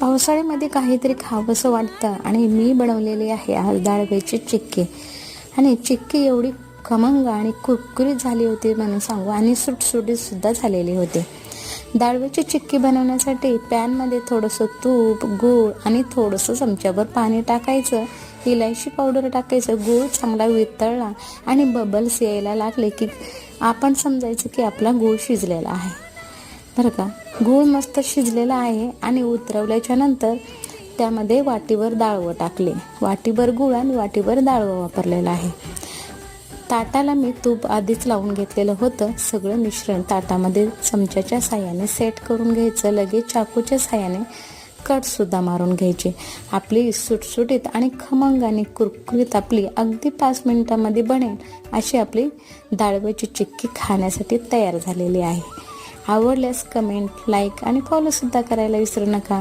पावसाळ्यामध्ये काहीतरी खावंसं वाटतं आणि मी बनवलेली आहे आज डाळव्याची चिक्की. आणि चिक्की एवढी खमंग आणि कुरकुरीत झाली होती म्हणून सांगू. आणि सुटसुटीतसुद्धा झालेली होती. डाळव्याची चिक्की बनवण्यासाठी पॅनमध्ये थोडंसं तूप गूळ आणि थोडंसं चमच्याभर पाणी टाकायचं. इलायची पावडर टाकायचं. गूळ चांगला वितळला आणि बबल्स यायला लागले की आपण समजायचं की आपला गूळ शिजलेला आहे. बरं का? गूळ मस्त शिजलेला आहे आणि उतरवल्याच्या नंतर त्यामध्ये वाटीवर डाळवं टाकले. वाटीभर गूळ आणि वाटीभर डाळवं वापरलेलं आहे. ताटाला मी तूप आधीच लावून घेतलेलं होतं. सगळं मिश्रण ताटामध्ये चमच्याच्या साह्याने सेट करून घ्यायचं. लगेच चाकूच्या साह्याने कटसुद्धा मारून घ्यायचे. आपली सुटसुटीत आणि खमंग आणि कुरकुरीत आपली अगदी पाच मिनिटामध्ये बनेल अशी आपली डाळव्याची चिक्की खाण्यासाठी तयार झालेली आहे. आवडल्यास कमेंट लाईक आणि फॉलोसुद्धा करायला विसरू नका.